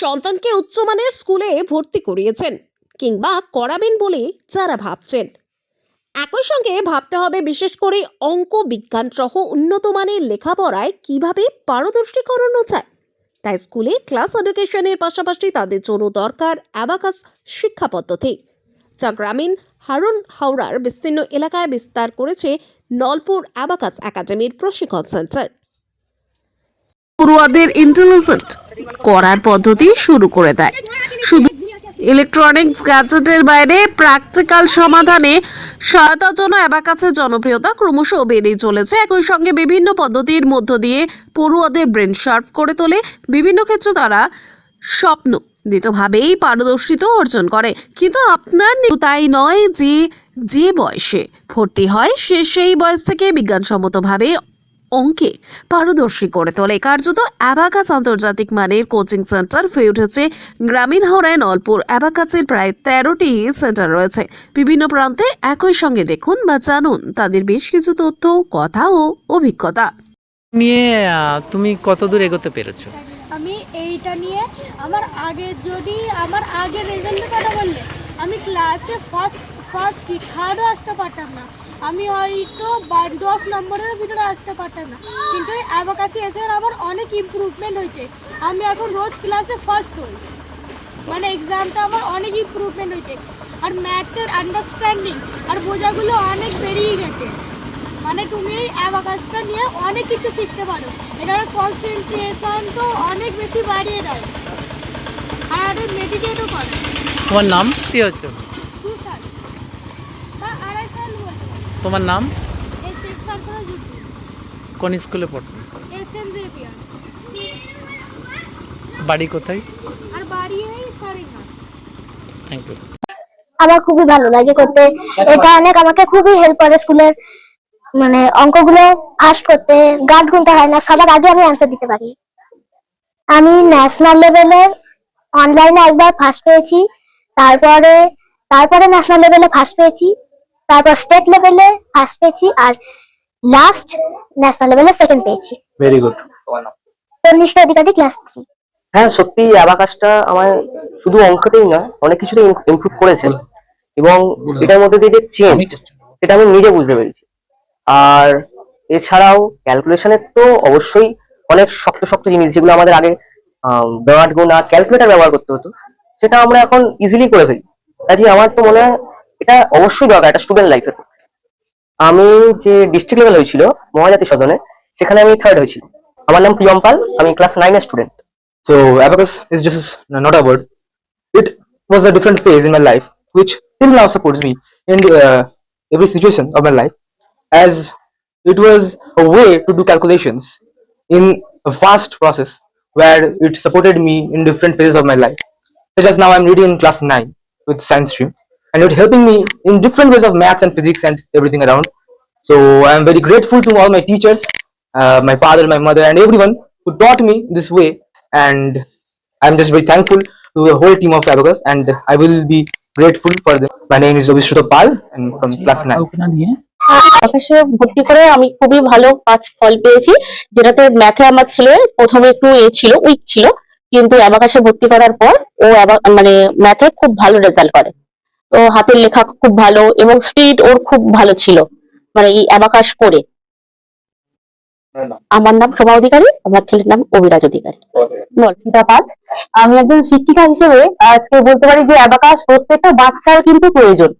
সন্তানকে উচ্চমানের স্কুলে ভর্তি করিয়েছেন কিংবা করাবেন বলে যারা ভাবছেন। একই সঙ্গে ভাবতে হবে বিশেষ করে অঙ্ক বিজ্ঞান সহ উন্নত মানের লেখাপড়ায় কীভাবে পারদর্শী করানো তাই স্কুলে ক্লাস এডুকেশনের পাশাপাশি তাদের জন্য দরকার অ্যাবাকাস শিক্ষা পদ্ধতি, যা গ্রামীণ হারুন হাওড়ার বিস্তীর্ণ এলাকায় বিস্তার করেছে নলপুর অ্যাবাকাস একাডেমির প্রশিক্ষণ সেন্টার। পড়ুয়াদের ইন্টেলিজেন্ট করার পদ্ধতি শুরু করে দেয়। শুধু ইলেকট্রনিক্স গ্যাজেটের বাইরে প্র্যাকটিক্যাল সমাধানে সহায়তার জন্য অ্যাবাকাসের জনপ্রিয়তা ক্রমশ বেড়েই চলেছে। একই সঙ্গে বিভিন্ন পদ্ধতির মধ্য দিয়ে পড়ুয়াদের ব্রেন শার্প করে তোলে। বিভিন্ন ক্ষেত্রে তারা স্বপ্ন দিতভাবেই পারদর্শিতা অর্জন করে। কিন্তু আপনার তাই নয় যে যে বয়সে ভর্তি হয়, সে সেই বয়স থেকে বিজ্ঞানসম্মতভাবে অঙ্কে পারদর্শী করে তোলে। কার্যত অ্যাবাকাস আন্তর্জাতিক মানের কোচিং সেন্টার হয়ে উঠেছে গ্রামীণ হাওড়ায় নলপুর অ্যাবাকাসের প্রায় তেরোটি সেন্টার রয়েছে। বিভিন্ন প্রান্তে একই সঙ্গে দেখুন বা জানুন তাদের বেশ কিছু তথ্য কথা ও অভিজ্ঞতা। নিয়ে তুমি কত দূর এগোতে পেরেছ? আমি এইটা নিয়ে আমার আগে যদি আমার আগের রেজাল্টের কথা বললে আমি ক্লাসে ফার্স্ট ফার্স্ট কি থার্ডও আসতে পারতাম না। আমি হয়তো দশ নম্বরের ভিতরে আসতে পারতাম না। কিন্তু অ্যাবাকাসে এসে আমার অনেক ইমপ্রুভমেন্ট হয়েছে। আমি এখন রোজ ক্লাসে ফার্স্ট হই। মানে এক্সামটা আমার অনেক ইম্প্রুভমেন্ট হয়েছে। আর ম্যাথসের আন্ডারস্ট্যান্ডিং আর বোঝাগুলো অনেক বেরিয়ে গেছে। মানে তুমি এই নিয়ে অনেক কিছু শিখতে পারো। এটার কনসেন্ট্রেশন তো অনেক বেশি বাড়িয়ে দেয়। আর মেডিটেটও করে। তোমার নাম? কি হচ্ছে দু সাল বা আড়াই সাল বলতে পারো তোমার নাম? কোন স্কুলে বাড়ি কোথায়? আর বাড়ি এই সারিঘাট। থ্যাংক ইউ আমার খুবই ভালো লাগে করতে। এটা অনেক আমাকে খুবই হেল্প করে স্কুলের মানে অঙ্কগুলো ফাস্ট করতে। গার্ড গুনতে হয় না সবার আগে আমি অ্যান্সার দিতে পারি। আমি ন্যাশনাল লেভেলের অনলাইনে একবার ফার্স্ট পেয়েছি। তারপরে তারপরে ন্যাশনাল লেভেলে ফার্স্ট পেয়েছি। তারপর স্টেট লেভেলে ফার্স্ট পেয়েছি আর লাস্ট ন্যাশনাল লেভেলে সেকেন্ড পেয়েছি। Very good Tannishtha Adhikari class three হ্যাঁ সত্যি অ্যাবাকাসটা আমায় শুধু অঙ্কতেই নয় অনেক কিছুতে ইমপ্রুভ করেছে। এবং এটার মধ্যে দিয়ে যে চেঞ্জ সেটা আমি নিজে বুঝতে পেরেছি। আর এছাড়াও ক্যালকুলেশনের তো অবশ্যই অনেক শক্ত শক্ত জিনিস যেগুলো আমাদের আগে ডট গোনা ক্যালকুলেটর ব্যবহার করতে হতো সেটা আমরা এখন ইজিলি করে ফেলি। কাজে আমার তো মনে হয় এটা অবশ্যই দরকার একটা স্টুডেন্ট লাইফের আমি যে ডিস্ট্রিক্ট লেভেল হয়েছিল মহাজাতি সদনে সেখানে আমি থার্ড হয়েছিল আমার নাম প্রিয়ম পাল আমি ক্লাস নাইনের student So abacus is just not a word. It was a different phase in my life, which till now supports me in uh, every situation of my life, as it was a way to do calculations in a fast process where it supported me in different phases of my life. Such as now I'm reading in class nine with science stream, and it helping me in different ways of maths and physics and everything around. So I'm very grateful to all my teachers, uh, my father, my mother, and everyone who taught me this way. And I'm just very thankful to the whole team of Abacus, and I will be grateful for them. My name is Abhishruta Pal, and from class nine. আকাশে ভর্তি করে আমি খুবই ভালো পাঁচ ফল পেয়েছি যেটাতে ম্যাথে আমার ছেলে প্রথমে একটু এ ছিল উইক ছিল কিন্তু অ্যাবাকাশে ভর্তি করার পর ও অ্যাবা- মানে ম্যাথে খুব ভালো রেজাল্ট করে তো হাতের লেখা খুব ভালো এবং স্পিড ওর খুব ভালো ছিল মানে এই অ্যাবাকাশ করে। আমার নাম শোভা অধিকারী, আমার ছেলের নাম অভিরাজ অধিকারী। সীতাপাল আমি একজন শিক্ষিকা হিসেবে আজকে বলতে পারি যে অ্যাবাকাশ প্রত্যেকটা বাচ্চার কিন্তু প্রয়োজন।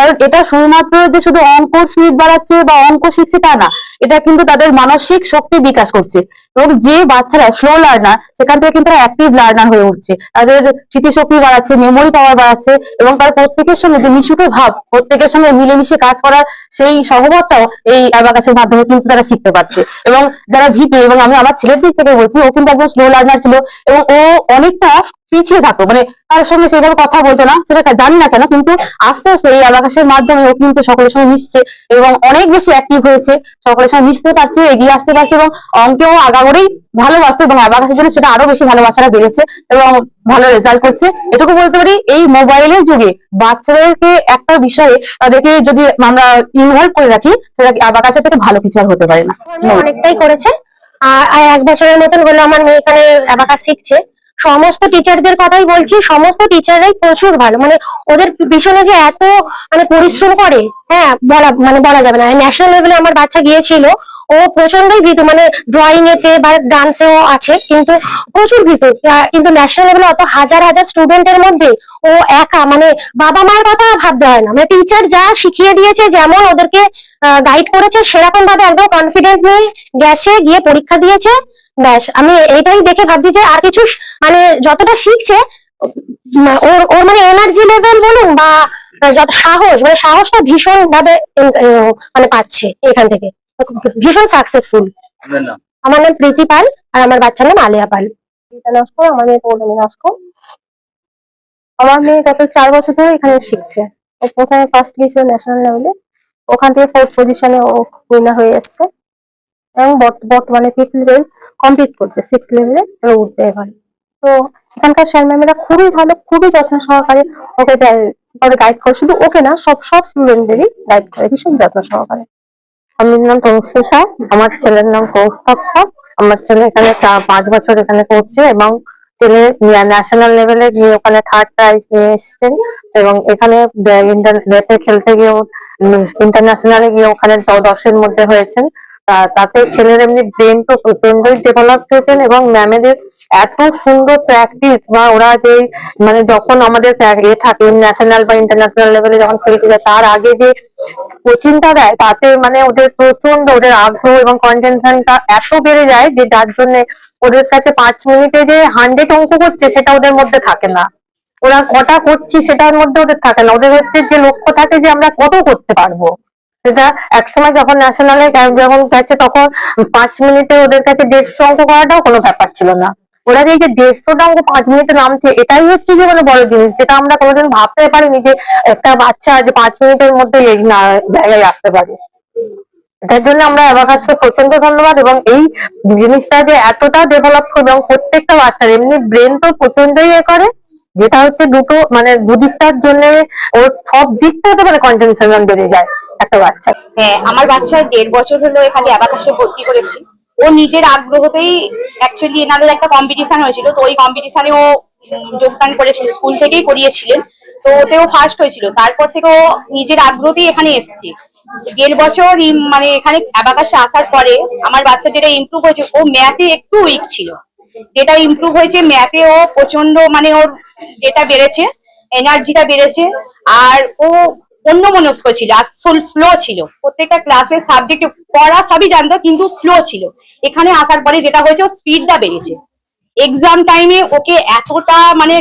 কারণ এটা শুধুমাত্র যে শুধু অঙ্ক স্পিড বাড়াচ্ছে বা অঙ্ক শিখছে তা না, এটা কিন্তু তাদের মানসিক শক্তি বিকাশ করছে। এবং যে বাচ্চারা স্লো লার্নার সেখান থেকে কিন্তু অ্যাক্টিভ লার্নার হয়ে উঠছে। তাদের স্মৃতিশক্তি বাড়াচ্ছে মেমোরি পাওয়ার বাড়াচ্ছে, এবং তার প্রত্যেকের সঙ্গে যে মিশুকে ভাব, প্রত্যেকের সঙ্গে মিলেমিশে কাজ করার সেই সহবতটাও এই অ্যাবাকাসের মাধ্যমে কিন্তু তারা শিখতে পারছে। এবং যারা ভীতি, এবং আমি আমার ছেলের দিক থেকে বলছি, ও কিন্তু একদম স্লো লার্নার ছিল, এবং ও অনেকটা পিছিয়ে থাকতো। মানে কারোর সঙ্গে সেভাবে কথা বলতো না, সেটা জানি না কেন, কিন্তু আস্তে আস্তে এই অ্যাবাকাসের মাধ্যমে ও কিন্তু সকলের সঙ্গে মিশছে এবং অনেক বেশি অ্যাক্টিভ হয়েছে, সকলের সঙ্গে মিশতে পারছে, এগিয়ে আসতে পারছে এবং অঙ্কেও আগাগোড়েই ভালোবাসতো এবং অ্যাবাকাসের জন্য সেটা আরও বেশি ভালোবাসাটা বেড়েছে এবং ভালো রেজাল্ট করছে। এটুকু বলতে পারি, এই মোবাইলের যুগে বাচ্চাদেরকে একটা বিষয়ে তাদেরকে যদি আমরা ইনভলভ করে রাখি, সেটা অ্যাবাকাসের থেকে ভালো কিছু আর হতে পারে না। অনেকটাই করেছে। আর এক বছরের মতন হলো আমার মেয়ে এখানে অ্যাবাকাস শিখছে। সমস্ত টিচারদের কথাই বলছি, সমস্ত টিচাররাই প্রচুর ভালো। মানে ওদের পিছনে যে এত মানে পরিশ্রম করে হ্যাঁ বলা মানে বলা যাবে না। ন্যাশনাল লেভেলে আমার বাচ্চা গিয়েছিল ও প্রচন্ডই ভীতু মানে ড্রয়িং এতে বা ডান্সেও আছে, কিন্তু প্রচুর ভীতু। কিন্তু ন্যাশনাল লেভেলে অত হাজার হাজার স্টুডেন্টের মধ্যে ও একা মানে বাবা মায়ের কথা ভাবতে হয় না। মানে টিচার যা শিখিয়ে দিয়েছে, যেমন ওদেরকে গাইড করেছে সেরকম ভাবে একদম কনফিডেন্ট নিয়ে গেছে, গিয়ে পরীক্ষা দিয়েছে, ব্যাস। আমি এইটাই দেখে ভাবছি যে আর কিছু মানে যতটা শিখছে ওর ওর মানে এনার্জি লেভেল বলুন বা, যত সাহস মানে সাহসটা ভীষণ ভাবে মানে পাচ্ছে এখান থেকে। ভীষণ সাকসেসফুল আমার নাম প্রীতি পাল আর আমার বাচ্চার নাম আলিয়া পাল। প্রীতা নস্কর আমার মেয়ে পৌলমী নস্কর। আমার মেয়ে গত চার বছর ধরে এখানে শিখছে। ও প্রথমে ফার্স্ট গিয়েছিল ন্যাশনাল লেভেলে ওখান থেকে ফোর্থ পজিশনে ও উইনার হয়ে এসছে। এবং বর্ত- বর্তমানে ফিফথ লেভেল কমপ্লিট করছে। সিক্স লেভেলে ও উঠবে এবার তো এখানকার স্যার ম্যামেরা খুবই ভালো খুবই যত্ন সহকারে ওকে গাইড করে। শুধু ওকে না সব সব স্টুডেন্টদেরই গাইড করে। ভীষণ যত্ন সহকারে। আমার নাম তনুশ্রী সাহ, আমার ছেলের নাম কৌস্তব সাহ। আমার ছেলে এখানে পাঁচ বছর এখানে করছে এবং ছেলে ন্যাশনাল লেভেলে গিয়ে ওখানে থার্ড প্রাইজ নিয়ে এসছেন এবং এখানে ব্যাটে খেলতে গিয়ে ইন্টারন্যাশনালে গিয়ে ওখানে দশের মধ্যে হয়েছেন। তাতে ছেলের এমনি ব্রেন তো প্রচন্ডই ডেভেলপ হয়েছেন এবং ম্যামেদের এত সুন্দর প্র্যাকটিস বা ওরা যে মানে যখন আমাদের এ থাকে ন্যাশনাল বা ইন্টারন্যাশনাল লেভেলে যখন খেলতে যায়, তার আগে যে কোচিংটা দেয়, তাতে মানে ওদের প্রচণ্ড ওদের আগ্রহ এবং কনটেনশনটা এত বেড়ে যায় যে যার জন্য ওদের কাছে পাঁচ মিনিটে যে হান্ড্রেড অঙ্ক করছে সেটা ওদের মধ্যে থাকে না। ওরা কটা করছি সেটার মধ্যে ওদের থাকে না। ওদের হচ্ছে যে লক্ষ্য থাকে যে আমরা কত করতে পারব। সেটা একসময় যখন ন্যাশনালে যখন গেছে, তখন পাঁচ মিনিটে ওদের কাছে দেড়শো অঙ্ক করাটাও কোনো ব্যাপার ছিল না। ওরা যে দেড়শোটা অঙ্ক পাঁচ মিনিটে নামছে, এটাই হচ্ছে যে মানে বড় জিনিস, যেটা আমরা কোনোদিন ভাবতে পারিনি যে একটা বাচ্চা যে পাঁচ মিনিটের মধ্যে এই না, জায়গায় আসতে পারে। এটার জন্য আমরা অ্যাবাকাসকে প্রচণ্ড ধন্যবাদ এবং এই জিনিসটা যে এতটা ডেভেলপ করবে এবং প্রত্যেকটা বাচ্চার, এমনি ব্রেন তো প্রচন্ডই এ করে। যেটা হচ্ছে দুটো মানে দুদিকটার জন্য ওর সব দিকটা দিকটাতে মানে কনসেন্ট্রেশন বেড়ে যায় একটা বাচ্চা। হ্যাঁ আমার বাচ্চা দেড় বছর হলো এখানে অ্যাবাকাসে ভর্তি করেছি। ও নিজের আগ্রহতেই অ্যাকচুয়ালি এনাদের একটা কম্পিটিশন হয়েছিল। তো ওই কম্পিটিশনে ও যোগদান করেছিল, স্কুল থেকেই করিয়েছিলেন। তো ওতেও ফার্স্ট হয়েছিল। তারপর থেকে ও নিজের আগ্রহতেই এখানে এসেছে। দেড় বছর মানে এখানে অ্যাবাকাসে আসার পরে আমার বাচ্চা যেটা ইমপ্রুভ হয়েছে, ও ম্যাথে একটু উইক ছিল। যেটা ইমপ্রুভ হয়েছে ম্যাথে ও প্রচণ্ড মানে ওর যেটা বেড়েছে এনার্জিটা বেড়েছে, আর ও অন্য মনস্ক ছিল আর স্লো ছিল। প্রত্যেকটা ক্লাসের সাবজেক্ট পড়া সবই জানতো, কিন্তু স্লো ছিল। এখানে আসার পরে যেটা হয়েছে, ওর স্পিডটা বেড়েছে। এক্সাম টাইমে ওকে এতটা মানে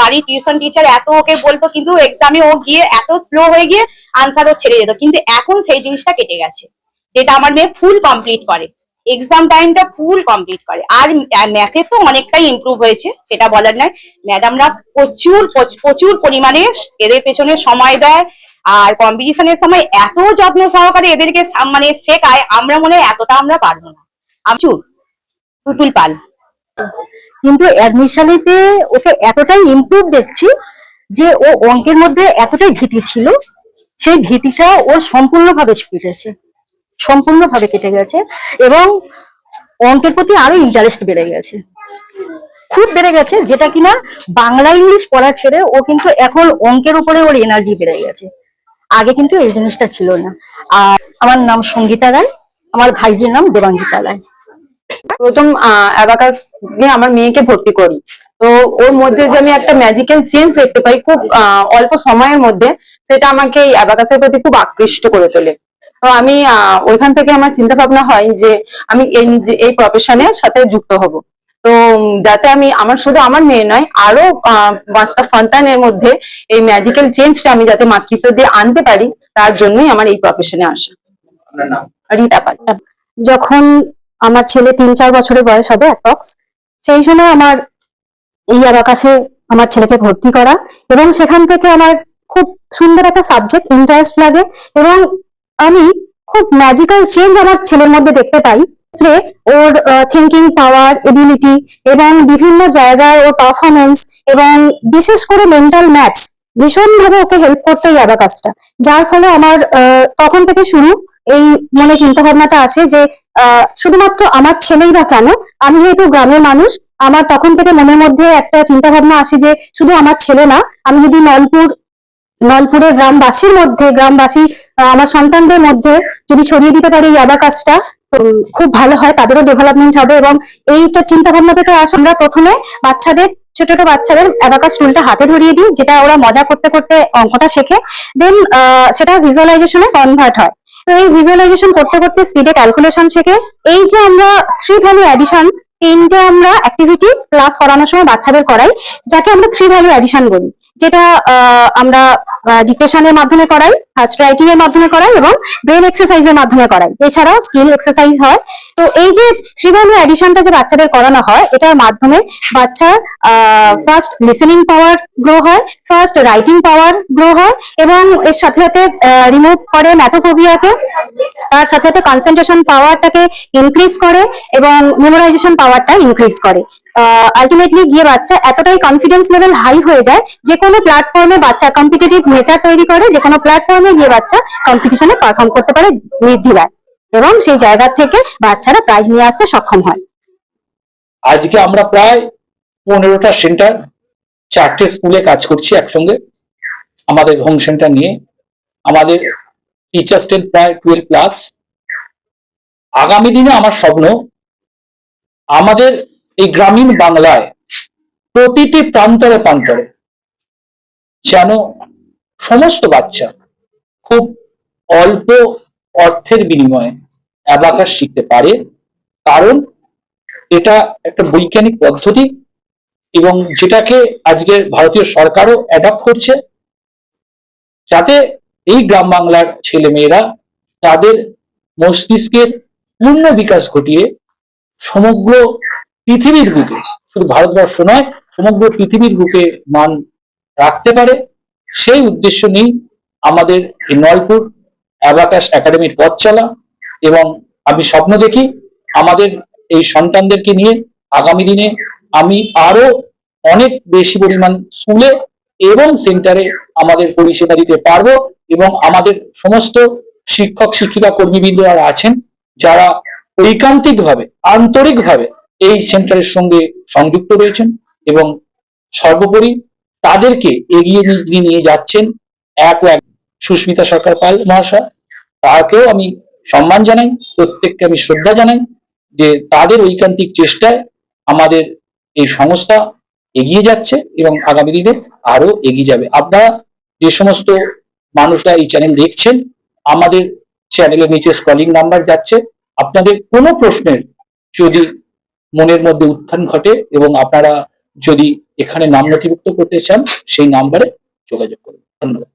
বাড়ির টিউশন টিচার এত ওকে বলতো, কিন্তু এক্সামে ও গিয়ে এত স্লো হয়ে গিয়ে আনসার ও ছেড়ে যেত কিন্তু এখন সেই জিনিসটা কেটে গেছে। যেটা আমার মেয়ে ফুল কমপ্লিট করে। এক্সাম টাইমটা ফুল কমপ্লিট করে। আর ম্যাথে তো অনেকটাই ইমপ্রুভ হয়েছে, সেটা বলার নয়। ম্যাডামরা প্রচুর প্রচুর পরিমাণে এদের পেছনে সময় দেয়, আর কম্পিটিশনের সময় এত যত্ন সহকারে এদেরকে মানে শেখায়, আমরা মনে হয় এতটা আমরা পারব না। আমচুর তুতুল পাল। কিন্তু অ্যাডমিশনেতে ওকে এতটাই ইমপ্রুভ দেখছি যে ও অঙ্কের মধ্যে এতটাই ভীতি ছিল, সেই ভীতিটা ওর সম্পূর্ণভাবে কেটেছে সম্পূর্ণভাবে কেটে গেছে এবং অঙ্কের প্রতি আরও ইন্টারেস্ট বেড়ে গেছে। খুব বেড়ে গেছে, যেটা কিনা বাংলা ইংলিশ পড়া ছেড়ে ও কিন্তু এখন অঙ্কের উপরে ওর এনার্জি বেড়ে গেছে। আগে কিন্তু এই জিনিসটা ছিল না। আর আমার নাম সঙ্গীতা রায়, আমার ভাইজির নাম দেবাঙ্গিতা রায়। প্রথম অ্যাবাকাস নিয়ে আমার মেয়েকে ভর্তি করি। তো ওর মধ্যে যে আমি একটা ম্যাজিক্যাল চেঞ্জ দেখতে পাই, খুব অল্প সময়ের মধ্যে, সেটা আমাকে এই অ্যাবাকাসের প্রতি খুব আকৃষ্ট করে তোলে। তো আমি ওইখান থেকে আমার চিন্তা ভাবনা হয় যে আমি এই এই প্রফেশনের সাথে যুক্ত হব। তো যাতে আমি আমার শুধু আমার মেয়ে নয় আরও পাঁচটা সন্তানের মধ্যে এই ম্যাজিক্যাল চেঞ্জটা আমি যাতে মাতৃত্ব দিয়ে আনতে পারি তার জন্যই আমার এই প্রফেশনে আসা। রীতা পাল। যখন আমার ছেলে তিন চার বছরের বয়স হবে অ্যাপ্রক্স সেই সময় আমার এই অ্যাবাকাসে আমার ছেলেকে ভর্তি করা এবং সেখান থেকে আমার খুব সুন্দর একটা সাবজেক্ট ইন্টারেস্ট লাগে এবং আমি খুব ম্যাজিক্যাল চেঞ্জ আমার ছেলের মধ্যে দেখতে পাই। যে ওর থিঙ্কিং পাওয়ার এবিলিটি এবং বিভিন্ন জায়গায় ওর পারফরমেন্স এবং বিশেষ করে মেন্টাল ম্যাথস ভীষণভাবে ওকে হেল্প করতে এই অ্যাবাকাসটা যার ফলে আমার তখন থেকে শুরু এই মনে চিন্তা ভাবনাটা আসে যে শুধুমাত্র আমার ছেলেই বা কেন? আমি যেহেতু গ্রামের মানুষ, আমার তখন থেকে মনের মধ্যে একটা চিন্তা ভাবনা আসে যে, শুধু আমার ছেলে না, আমি যদি নলপুর নলপুরের গ্রামবাসীর মধ্যে, গ্রামবাসী আমার সন্তানদের মধ্যে যদি ছড়িয়ে দিতে পারি এই অ্যাবাকাসটা তো খুব ভালো হয়, তাদেরও ডেভেলপমেন্ট হবে এবং এইটা চিন্তা ভাবনা থেকে আস, আমরা প্রথমে বাচ্চাদের, ছোট ছোট বাচ্চাদের অ্যাবাকাস টুলটা হাতে ধরিয়ে দিই, যেটা ওরা মজা করতে করতে অঙ্কটা শেখে। দেন সেটা ভিজুয়ালাইজেশনে কনভার্ট হয়। তো এই ভিজুয়ালাইজেশন করতে করতে স্পিডে ক্যালকুলেশন শেখে। এই যে আমরা থ্রি ভ্যালু অ্যাডিশন তিনটে আমরা অ্যাক্টিভিটি ক্লাস করানোর সময় বাচ্চাদের করাই, যাকে আমরা থ্রি ভ্যালু অ্যাডিশন বলি। যেটা আমরা ডিকটেশনের মাধ্যমে করাই ফার্স্ট রাইটিং এর মাধ্যমে করাই এবং ব্রেন এক্সারসাইজের মাধ্যমে করাই। এছাড়াও স্কিল এক্সারসাইজ হয়। তো এই যে থ্রি ভ্যালু অ্যাডিশনটা যে বাচ্চাদের করানো হয়, এটার মাধ্যমে বাচ্চার ফার্স্ট লিসেনিং পাওয়ার গ্রো হয় ফার্স্ট রাইটিং পাওয়ার গ্রো হয় এবং এর সাথে সাথে রিমুভ করে ম্যাথোফোবিয়াকে তার সাথে সাথে কনসেন্ট্রেশন পাওয়ারটাকে ইনক্রিজ করে এবং মেমোরাইজেশন পাওয়ারটা ইনক্রিজ করে। আলটিমেটলি গিয়ে বাচ্চা এতটাই কনফিডেন্স লেভেল হাই হয়ে যায়, যে কোনো প্ল্যাটফর্মে বাচ্চা কম্পিটিটিভ নেচার তৈরি করে যে কোনো প্ল্যাটফর্মে গিয়ে বাচ্চা কম্পিটিশনে পারফর্ম করতে পারে নির্দ্বিধায় এবং সেই জায়গা থেকে বাচ্চারা প্রাইজ নিয়ে আসতে সক্ষম হয়। আজকে আমরা প্রায় পনেরোটা সেন্টার চারটে স্কুলে কাজ করছি একসঙ্গে। আমাদের হোম সেন্টার নিয়ে। আমাদের টিচার স্ট্রেন্থ প্রায় টুয়েলভ প্লাস আগামী দিনে আমার স্বপ্ন, আমাদের এই গ্রামীণ বাংলায় প্রতিটি প্রান্তরে প্রান্তরে যেন সমস্ত বাচ্চা খুব অল্প অর্থের বিনিময়ে অ্যাবাকাস শিখতে পারে। কারণ এটা একটা বৈজ্ঞানিক পদ্ধতি এবং যেটাকে আজকের ভারতীয় সরকারও অ্যাডাপ্ট করছে। যাতে এই গ্রাম বাংলার ছেলে মেয়েরা তাদের মস্তিষ্কের পূর্ণ বিকাশ ঘটিয়ে সমগ্র পৃথিবীর বুকে, শুধু ভারতবর্ষ নয়, সমগ্র পৃথিবীর বুকে মান রাখতে পারে। সেই উদ্দেশ্য নিয়েই আমাদের এই নলপুর অ্যাবাকাস একাডেমির পথ চলা এবং আমি স্বপ্ন দেখি আমাদের এই সন্তানদেরকে নিয়ে আগামী দিনে আমি আরও অনেক বেশি পরিমাণ স্কুলে এবং সেন্টারে আমাদের পরিষেবা দিতে পারব এবং আমাদের সমস্ত শিক্ষক, শিক্ষিকা কর্মীবৃন্দ যারা আছেন, যারা ঐকান্তিকভাবে, আন্তরিকভাবে এই সেন্টারের সঙ্গে সংযুক্ত রয়েছেন এবং সর্বোপরি তাদেরকে এগিয়ে নিয়ে যাচ্ছেন এক এক। সুস্মিতা সরকার পাল মহাশয়, তাকেও আমি সম্মান জানাই, প্রত্যেককে আমি শ্রদ্ধা জানাই যে তাদের ঐকান্তিক চেষ্টায় আমাদের এই সংস্থা এগিয়ে যাচ্ছে এবং আগামী দিনে আরও এগিয়ে যাবে। আপনারা যে সমস্ত মানুষরা এই চ্যানেল দেখছেন, আমাদের চ্যানেলের নিচে স্ক্রলিং নাম্বার যাচ্ছে। আপনাদের কোনো প্রশ্নের যদি মনের মধ্যে উত্থান ঘটে এবং আপনারা যদি এখানে নাম নথিভুক্ত করতে চান সেই নাম্বারে যোগাযোগ করুন। ধন্যবাদ।